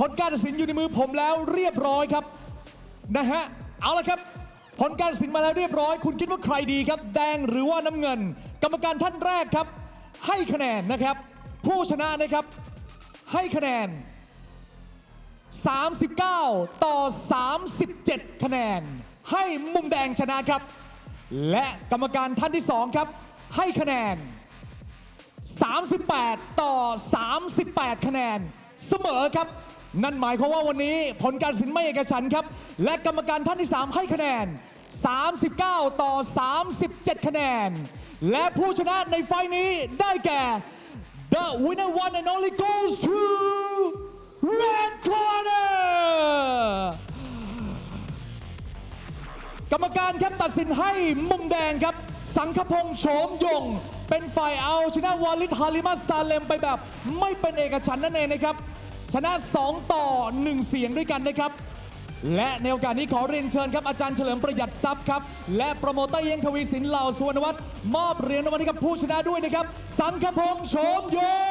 ผลการตัดสินอยู่ในมือผมแล้วเรียบร้อยครับนะฮะเอาละครับ ผลการตัดสินมาแล้วเรียบร้อย คุณคิดว่าใครดีครับ แดงหรือว่าน้ำเงิน กรรมการท่านแรกครับ ให้คะแนนนะครับ ผู้ชนะนะครับ ให้คะแนน 39 ต่อ 37 คะแนน ให้มุมแดงชนะครับ และกรรมการท่านที่ 2 ครับ ให้คะแนน 38 ต่อ 38 คะแนน เสมอครับ นั่นหมายความว่าวันนี้ผลการตัดสินไม่เอกฉันท์ครับ และกรรมการท่านที่ 3 ให้คะแนน 39 ต่อ 37 คะแนน และผู้ชนะในไฟล์นี้ได้แก่ The winner one and only goes to Red Corner กรรมการครับตัดสินให้มุมแดงครับ สังคพงษ์โฉมยง เป็นฝ่ายเอาชนะวาลิดฮาลิมัสซาเลมไปแบบ ไม่เป็นเอกฉันท์นั่นเองนะครับ ชนะ 2 ต่อ 1 เสียงด้วยกันนะครับ และในโอกาสนี้ขอเรียนเชิญครับอาจารย์เฉลิมประหยัดทรัพย์ครับ และโปรโมเตอร์เยงทวีสินเหล่าสุวรรณวัฒน์มอบเหรียญรางวัลให้กับผู้ชนะด้วยนะครับ สังคพงษ์โฉมโย